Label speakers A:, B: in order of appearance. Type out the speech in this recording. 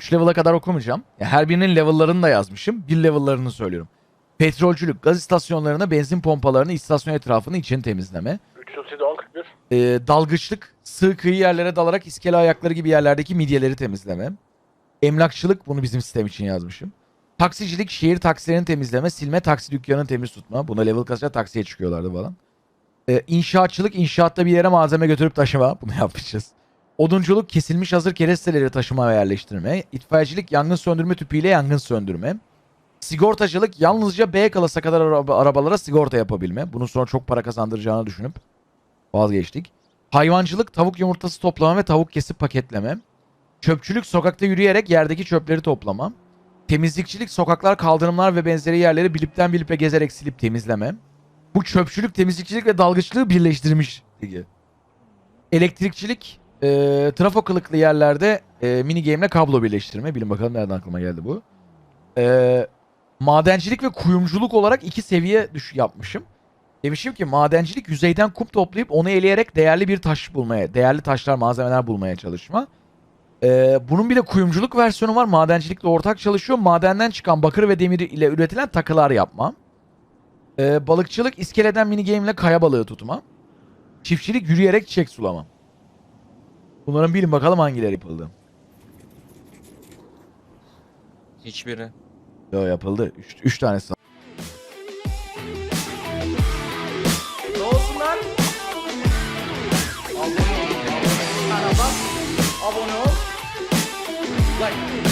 A: 3 level'a kadar okumayacağım. Ya her birinin level'larını da yazmışım. Bir level'larını söylüyorum. Petrolcülük, gaz istasyonlarına, benzin pompalarını, istasyon etrafını için temizleme.
B: 337 10 41.
A: Ee, dalgıçlık, sığ kıyı yerlere dalarak iskele ayakları gibi yerlerdeki midyeleri temizleme. Emlakçılık, bunu bizim sistem için yazmışım. Taksicilik, şehir taksilerini temizleme, silme, taksi dükkanını temiz tutma. Buna level kasınca taksiye çıkıyorlardı falan. Ee, inşaatçılık, inşaatta bir yere malzeme götürüp taşıma. Bunu yapmışız. Odunculuk, kesilmiş hazır keresteleri taşıma ve yerleştirme. İtfaiyecilik, yangın söndürme tüpüyle yangın söndürme. Sigortacılık, yalnızca B kalasa kadar araba- arabalara sigorta yapabilme. Bunun sonra çok para kazandıracağını düşünüp vazgeçtik. Hayvancılık, tavuk yumurtası toplama ve tavuk kesip paketleme. Çöpçülük, sokakta yürüyerek yerdeki çöpleri toplama. Temizlikçilik, sokaklar, kaldırımlar ve benzeri yerleri bilipten bilipe gezerek silip temizleme. Bu çöpçülük, temizlikçilik ve dalgıçlığı birleştirmiş. Elektrikçilik, e, trafo kılıklı yerlerde e, mini game ile kablo birleştirme. Bilin bakalım nereden aklıma geldi bu. E, madencilik ve kuyumculuk olarak iki seviye düş yapmışım. Demişim ki madencilik yüzeyden kum toplayıp onu eleyerek değerli bir taş bulmaya, değerli taşlar, malzemeler bulmaya çalışma. Ee, bunun bir de kuyumculuk versiyonu var. Madencilikle ortak çalışıyor. Madenden çıkan bakır ve demir ile üretilen takılar yapma. Ee, balıkçılık iskeleden mini game ile kaya balığı tutma. Çiftçilik yürüyerek çiçek sulama. Bunların bilin bakalım hangileri yapıldı.
C: Hiçbiri.
A: Yo yapıldı. Üç, üç tanesi.
D: Ne olsunlar? Abone ol. Araba. Abone ol. Like.